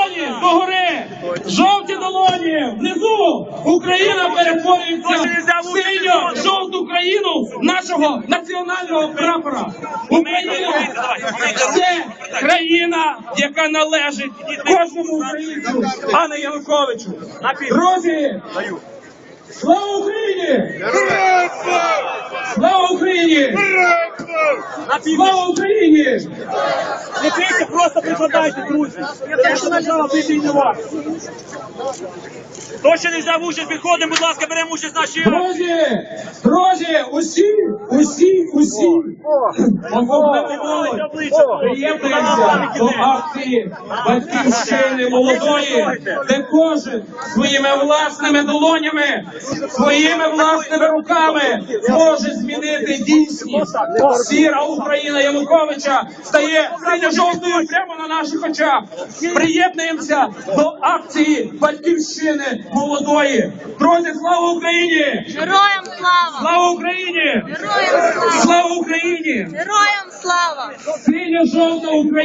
долоні догори, жовті долоні внизу. Україна перетворюється в синьо-жовту країну нашого національного прапора. Україна це країна, яка належить кожному українцю, а не Януковичу. Друзі, слава Україні! Слава Україні! Слава Україні! Не крийте, просто прикладайте, друзі. Те, що нажала, бити не вас. Хто ще не взяв участь, підходимо, будь ласка, беремо участь в нашій. Друзі, друзі, усі, усі, усі, особливо приєднуємося до акції батьківщини молодої, де кожен своїми власними долонями, своїми власними руками може змінити дійсність. Сіра Україна Януковича стає синьо-жовтою прямо на наших очах. Приєднуємося до акції батьківщини молодої. Друзі, слава Україні! Героям слава! Слава Україні! Героям слава! Слава Україні! Героям слава! Синьо-жовта Україна!